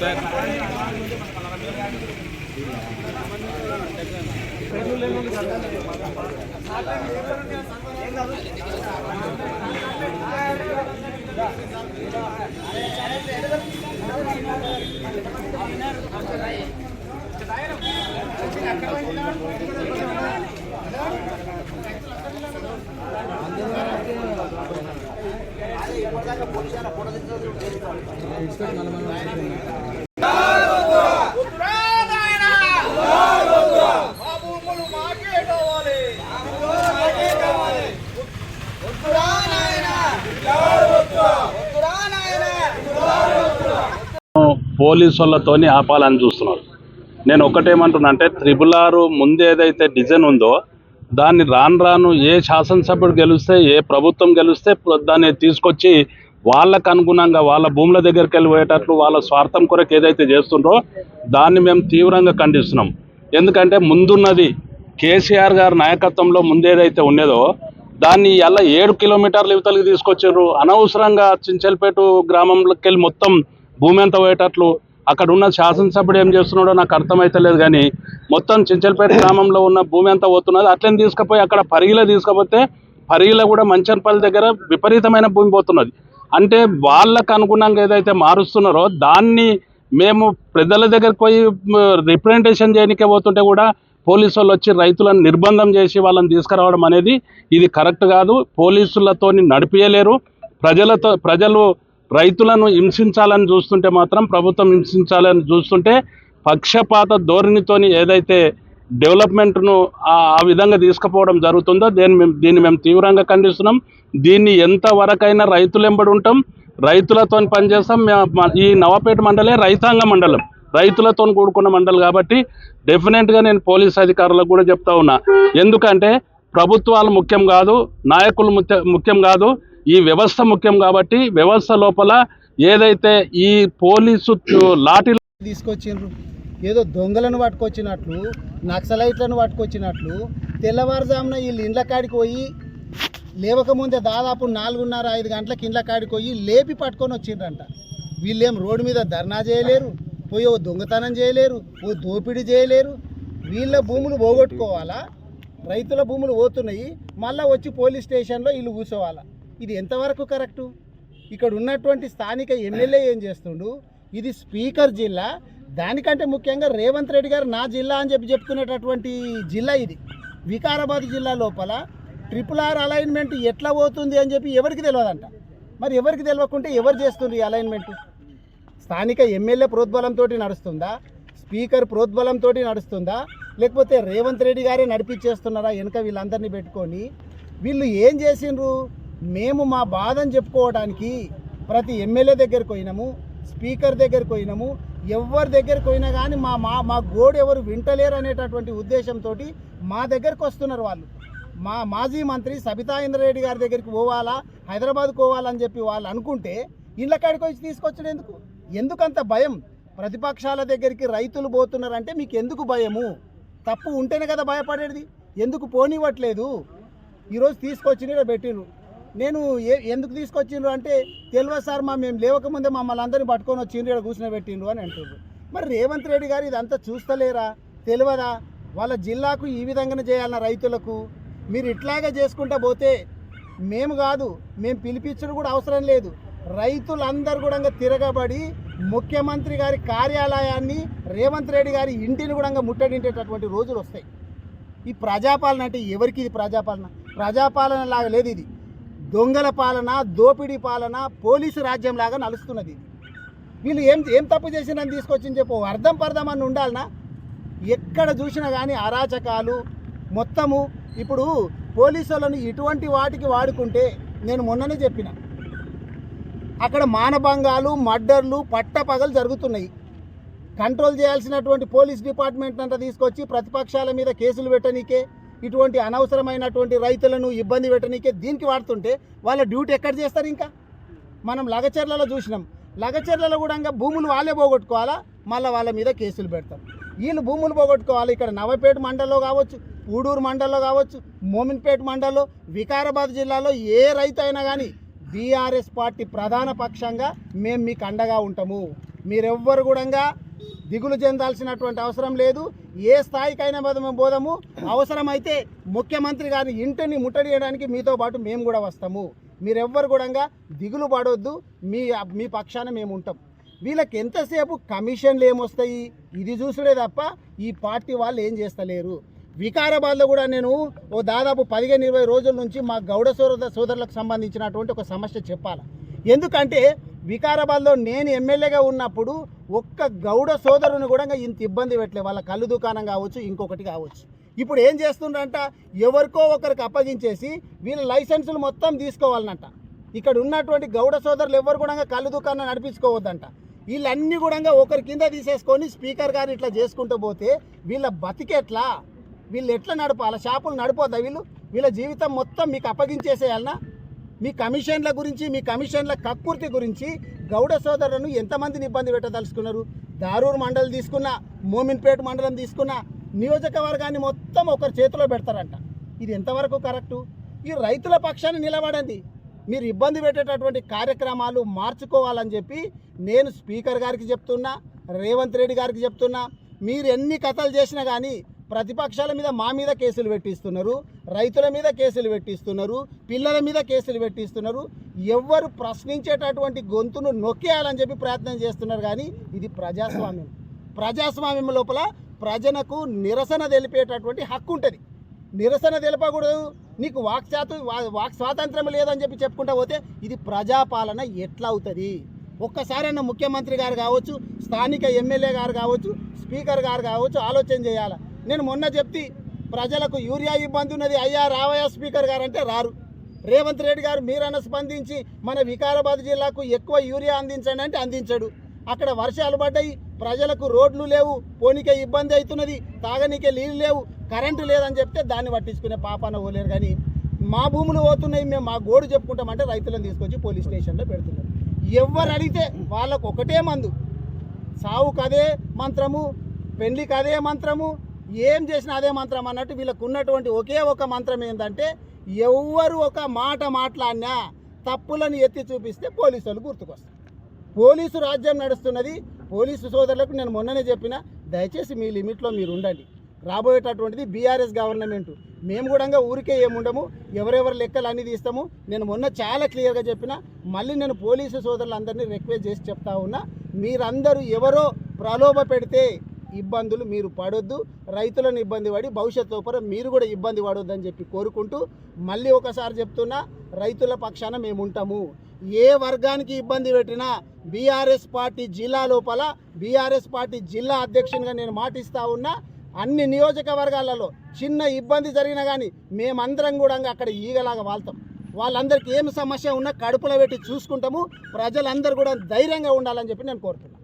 Police వాళ్ళతోని ఆపాలని చూస్తున్నారు. నేను ఒకటేమంటున్నా అంటే త్రిబుల్ ఆరు ముందు ఏదైతే డిజైన్ ఉందో దాన్ని రాను రాను ఏ శాసనసభ్యుడు గెలిస్తే ఏ ప్రభుత్వం గెలిస్తే దాన్ని తీసుకొచ్చి వాళ్ళకు అనుగుణంగా వాళ్ళ భూముల దగ్గరికి వెళ్ళి పోయేటట్లు వాళ్ళ స్వార్థం కొరకు ఏదైతే చేస్తుండ్రో దాన్ని మేము తీవ్రంగా ఖండిస్తున్నాం. ఎందుకంటే ముందున్నది కేసీఆర్ గారి నాయకత్వంలో ముందేదైతే ఉండేదో దాన్ని ఎలా ఏడు కిలోమీటర్ల ఇవతలకి తీసుకొచ్చారు అనవసరంగా చించల్పేట గ్రామంలోకి వెళ్ళి మొత్తం భూమి అంతా పోయేటట్లు అక్కడ ఉన్న శాసనసభ్యుడు ఏం చేస్తున్నాడో నాకు అర్థమైతలేదు కానీ మొత్తం చించల్పేట గ్రామంలో ఉన్న భూమి అంతా పోతున్నది అట్లనే తీసుకుపోయి అక్కడ పరిగిలో తీసుకుపోతే పరిగిలో కూడా మంచన్పల్లి దగ్గర విపరీతమైన భూమి పోతున్నది. అంటే వాళ్ళకు అనుగుణంగా ఏదైతే మారుస్తున్నారో దాన్ని మేము ప్రజల దగ్గరకు పోయి రిప్రజెంటేషన్ చేయనికే పోతుంటే కూడా పోలీసు వాళ్ళు వచ్చి రైతులను నిర్బంధం చేసి వాళ్ళని తీసుకురావడం అనేది ఇది కరెక్ట్ కాదు. పోలీసులతో నడిపించలేరు ప్రజలతో ప్రజలు రైతులను హింసించాలని చూస్తుంటే మాత్రం ప్రభుత్వం హింసించాలని చూస్తుంటే పక్షపాత ధోరణితోని ఏదైతే డెవలప్మెంట్ను ఆ విధంగా తీసుకుపోవడం జరుగుతుందో దీన్ని మేము దీన్ని మేము తీవ్రంగా ఖండిస్తున్నాం. దీన్ని ఎంతవరకైనా రైతులు ఎంబడి ఉంటాం. రైతులతో పనిచేస్తాం. ఈ నవాపేట మండలే రైతాంగ మండలం. రైతులతో కూడుకున్న మండలం కాబట్టి డెఫినెట్గా నేను పోలీస్ అధికారులకు కూడా చెప్తా ఉన్నా. ఎందుకంటే ప్రభుత్వాలు ముఖ్యం కాదు నాయకులు ముఖ్యం కాదు ఈ వ్యవస్థ ముఖ్యం కాబట్టి వ్యవస్థ లోపల ఏదైతే ఈ పోలీసు లాఠీ తీసుకొచ్చిండ్రు ఏదో దొంగలను పట్టుకొచ్చినట్లు నక్సలైట్లను పట్టుకొచ్చినట్లు తెల్లవారుజామున వీళ్ళు ఇండ్ల కాడికి పోయి లేవకముందే దాదాపు నాలుగున్నర ఐదు గంటలకు ఇండ్ల కాడికి పోయి లేపి పట్టుకొని వచ్చిండ్రంట. వీళ్ళేం రోడ్డు మీద ధర్నా చేయలేరు పోయి ఓ దొంగతనం చేయలేరు ఓ దోపిడీ చేయలేరు. వీళ్ళ భూములు పోగొట్టుకోవాలా? రైతుల భూములు పోతున్నాయి మళ్ళీ వచ్చి పోలీస్ స్టేషన్లో వీళ్ళు కూర్చోవాలా? ఇది ఎంతవరకు కరెక్టు? ఇక్కడ ఉన్నటువంటి స్థానిక ఎమ్మెల్యే ఏం చేస్తుండు? ఇది స్పీకర్ జిల్లా దానికంటే ముఖ్యంగా రేవంత్ రెడ్డి గారు నా జిల్లా అని చెప్పి చెప్తున్నటువంటి జిల్లా ఇది. వికారాబాద్ జిల్లా లోపల ట్రిపుల్ ఆర్ అలైన్మెంట్ ఎట్లా పోతుంది అని చెప్పి ఎవరికి తెలియదంట మరి ఎవరికి తెలియకుంటే ఎవరు చేస్తుంది ఈ అలైన్మెంట్? స్థానిక ఎమ్మెల్యే ప్రోద్బలంతో నడుస్తుందా? స్పీకర్ ప్రోద్బలంతో నడుస్తుందా? లేకపోతే రేవంత్ రెడ్డి గారే నడిపించేస్తున్నారా వెనుక వీళ్ళందరినీ పెట్టుకొని? వీళ్ళు ఏం చేసిండ్రు? మేము మా బాధని చెప్పుకోవడానికి ప్రతి ఎమ్మెల్యే దగ్గరికి పోయినాము స్పీకర్ దగ్గరికి పోయినాము ఎవరి దగ్గరికి పోయినా కానీ మా మా మా గోడు ఎవరు వింటలేరు అనేటటువంటి ఉద్దేశంతో మా దగ్గరకు వస్తున్నారు వాళ్ళు. మా మాజీ మంత్రి సబితా ఇంద్రారెడ్డి గారి దగ్గరికి పోవాలా హైదరాబాద్ పోవాలని చెప్పి వాళ్ళు అనుకుంటే ఇళ్ళ కాడికి వచ్చి తీసుకొచ్చడం ఎందుకు? ఎందుకంత భయం? ప్రతిపక్షాల దగ్గరికి రైతులు పోతున్నారంటే మీకు ఎందుకు భయము? తప్పు ఉంటేనే కదా భయపడేది. ఎందుకు పోనివ్వట్లేదు? ఈరోజు తీసుకొచ్చి ఈడ పెట్టిండ్రు నేను ఏ ఎందుకు తీసుకొచ్చిండ్రు అంటే తెలియదు సార్ మా మేము లేవకముందే మమ్మల్ని అందరినీ పట్టుకొని వచ్చిండ్రు ఇక్కడ కూర్చుని పెట్టిండ్రు అని అంటుండ్రు. మరి రేవంత్ రెడ్డి గారు ఇదంతా చూస్తలేరా? తెలియదా? వాళ్ళ జిల్లాకు ఈ విధంగానే చేయాలన్న రైతులకు మీరు ఇట్లాగే చేసుకుంటా పోతే మేము కాదు మేము పిలిపించడం కూడా అవసరం లేదు. రైతులందరూ కూడా తిరగబడి ముఖ్యమంత్రి గారి కార్యాలయాన్ని రేవంత్ రెడ్డి గారి ఇంటిని కూడా ముట్టడించేటటువంటి రోజులు వస్తాయి. ఈ ప్రజాపాలన అంటే ఎవరికి ఇది ప్రజాపాలన? ప్రజాపాలన లాగా లేదు ఇది. దొంగల పాలన దోపిడీ పాలన పోలీసు రాజ్యం లాగా నడుస్తున్నది. వీళ్ళు ఏం ఏం తప్పు చేసినా తీసుకొచ్చింది చెప్పు. అర్థం పర్థం అని ఉండాలనా? ఎక్కడ చూసినా కానీ అరాచకాలు మొత్తము ఇప్పుడు పోలీసు వాళ్ళని ఇటువంటి వాటికి వాడుకుంటే నేను మొన్ననే చెప్పిన. అక్కడ మానభంగాలు మర్డర్లు పట్టపగలు జరుగుతున్నాయి. కంట్రోల్ చేయాల్సినటువంటి పోలీస్ డిపార్ట్మెంట్ అంతా తీసుకొచ్చి ప్రతిపక్షాల మీద కేసులు పెట్టనీకే ఇటువంటి అనవసరమైనటువంటి రైతులను ఇబ్బంది పెట్టనీకే దీనికి వాడుతుంటే వాళ్ళ డ్యూటీ ఎక్కడ చేస్తారు ఇంకా? మనం లగచర్లలో చూసినాం. లగచర్లలో కూడా భూములు వాళ్ళే పోగొట్టుకోవాలా? మళ్ళీ వాళ్ళ మీద కేసులు పెడతారు వీళ్ళు భూములు పోగొట్టుకోవాలి. ఇక్కడ నవపేట మండలంలో కావచ్చు ఊడూరు మండలంలో కావచ్చు మోమిన్పేట మండలంలో వికారాబాద్ జిల్లాలో ఏ రైతు అయినా కానీ బీఆర్ఎస్ పార్టీ ప్రధాన పక్షంగా మేము మీకు అండగా ఉంటాము. మీరెవ్వరు కూడా దిగులు చెందాల్సినటువంటి అవసరం లేదు. ఏ స్థాయికైనా మీద పోదాము అవసరమైతే ముఖ్యమంత్రి గారి ఇంటిని ముట్టడియడానికి మీతో పాటు మేము కూడా వస్తాము. మీరెవ్వరు కూడా దిగులు పడొద్దు. మీ మీ పక్షాన మేము ఉంటాం. వీళ్ళకి ఎంతసేపు కమిషన్లు ఏమొస్తాయి? ఇది చూసుడే తప్ప ఈ పార్టీ వాళ్ళు ఏం చేస్తలేరు. వికారాబాద్లో కూడా నేను ఓ దాదాపు పదిహేను ఇరవై రోజుల నుంచి మా గౌడ సోదర సోదరులకు సంబంధించినటువంటి ఒక సమస్య చెప్పాలి. ఎందుకంటే వికారాబాద్లో నేను ఎమ్మెల్యేగా ఉన్నప్పుడు ఒక్క గౌడ సోదరుని కూడా ఇంత ఇబ్బంది పెట్టలే. వాళ్ళ కళ్ళు దుకాణం కావచ్చు ఇంకొకటి కావచ్చు. ఇప్పుడు ఏం చేస్తుండ్రంట? ఎవరికో ఒకరికి అప్పగించేసి వీళ్ళ లైసెన్సులు మొత్తం తీసుకోవాలనంట. ఇక్కడ ఉన్నటువంటి గౌడ సోదరులు ఎవరు కూడా కళ్ళు దుకాణం నడిపించుకోవద్దంట. వీళ్ళన్నీ కూడా ఒకరి కింద తీసేసుకొని స్పీకర్ గారు ఇట్లా చేసుకుంటూ పోతే వీళ్ళ బతికెట్లా వీళ్ళు ఎట్లా నడపాలి? షాపులు నడిపోద్దా వీళ్ళు? వీళ్ళ జీవితం మొత్తం మీకు అప్పగించేసేయాలనా? మీ కమిషన్ల గురించి మీ కమిషన్ల కక్కుర్తి గురించి గౌడ సోదరులను ఎంతమందిని ఇబ్బంది పెట్టదలుచుకున్నారు? దారూర్ మండలం తీసుకున్న మోమిన్పేట మండలం తీసుకున్న నియోజకవర్గాన్ని మొత్తం ఒకరి చేతిలో పెడతారంట. ఇది ఎంతవరకు కరెక్టు? ఈ రైతుల పక్షాన్ని నిలబడండి. మీరు ఇబ్బంది పెట్టేటటువంటి కార్యక్రమాలు మార్చుకోవాలని చెప్పి నేను స్పీకర్ గారికి చెప్తున్నా రేవంత్ రెడ్డి గారికి చెప్తున్నా మీరు ఎన్ని కథలు చేసినా కానీ ప్రతిపక్షాల మీద మా మీద కేసులు పెట్టిస్తున్నారు రైతుల మీద కేసులు పెట్టిస్తున్నారు పిల్లల మీద కేసులు పెట్టిస్తున్నారు. ఎవరు ప్రశ్నించేటటువంటి గొంతును నొక్కేయాలని చెప్పి ప్రయత్నం చేస్తున్నారు కానీ ఇది ప్రజాస్వామ్యం. ప్రజాస్వామ్యం లోపల ప్రజలకు నిరసన తెలిపేటటువంటి హక్కు ఉంటుంది. నిరసన తెలపకూడదు. నీకు వాక్చాతు వాక్ స్వాతంత్రం లేదని చెప్పి చెప్పుకుంటా పోతే ఇది ప్రజాపాలన ఎట్లా అవుతుంది? ఒక్కసారైనా ముఖ్యమంత్రి గారు కావచ్చు స్థానిక ఎమ్మెల్యే గారు కావచ్చు స్పీకర్ గారు కావచ్చు ఆలోచన చేయాలి? నేను మొన్న చెప్తే ప్రజలకు యూరియా ఇబ్బంది ఉన్నది. అయ్యా రావయ్యా స్పీకర్ గారు అంటే రారు. రేవంత్ రెడ్డి గారు మీరన్న స్పందించి మన వికారాబాద్ జిల్లాకు ఎక్కువ యూరియా అందించండి అంటే అందించాడు. అక్కడ వర్షాలు పడ్డాయి ప్రజలకు రోడ్లు లేవు పోనీకే ఇబ్బంది అవుతున్నది తాగనీకే నీళ్ళు లేవు కరెంటు లేదని చెప్తే దాన్ని పట్టించుకునే పాపాన పోలేరు. కానీ మా భూములు పోతున్నాయి మేము మా గోడు చెప్పుకుంటామంటే రైతులను తీసుకొచ్చి పోలీస్ స్టేషన్లో పెడుతున్నారు. ఎవరు అడిగితే వాళ్ళకు ఒకటే మందు. సావుకు అదే మంత్రము పెళ్ళికి అదే మంత్రము ఏం చేసినా అదే మంత్రం అన్నట్టు వీళ్ళకు ఉన్నటువంటి ఒకే ఒక మంత్రం ఏంటంటే ఎవ్వరు ఒక మాట మాట్లాడినా తప్పులను ఎత్తి చూపిస్తే పోలీసు వాళ్ళు గుర్తుకొస్తారు. పోలీసు రాజ్యం నడుస్తున్నది పోలీసు సోదరులకు నేను మొన్ననే చెప్పిన దయచేసి మీ లిమిట్లో మీరు ఉండండి. రాబోయేటటువంటిది బీఆర్ఎస్ గవర్నమెంట్. మేము కూడా ఊరికే ఏముండము ఎవరెవరి లెక్కలు అన్నీ తీస్తాము. నేను మొన్న చాలా క్లియర్గా చెప్పిన మళ్ళీ నేను పోలీసు సోదరులందరినీ రిక్వెస్ట్ చేసి చెప్తా ఉన్నా మీరందరూ ఎవరో ప్రలోభ పెడితే ఇబ్బందులు మీరు పడొద్దు. రైతులను ఇబ్బంది పడి భవిష్యత్ లోపల మీరు కూడా ఇబ్బంది పడొద్దని చెప్పి కోరుకుంటూ మళ్ళీ ఒకసారి చెప్తున్నా రైతుల పక్షాన మేము ఉంటాము. ఏ వర్గానికి ఇబ్బంది పెట్టినా బీఆర్ఎస్ పార్టీ జిల్లా లోపల బీఆర్ఎస్ పార్టీ జిల్లా అధ్యక్షునిగా నేను మాటిస్తా ఉన్నా అన్ని నియోజకవర్గాలలో చిన్న ఇబ్బంది జరిగినా కానీ మేమందరం కూడా అక్కడ ఈగలాగా వాళ్తాం. వాళ్ళందరికీ ఏమి సమస్య ఉన్నా కడుపులో పెట్టి చూసుకుంటాము. ప్రజలందరూ కూడా ధైర్యంగా ఉండాలని చెప్పి నేను కోరుతున్నాను.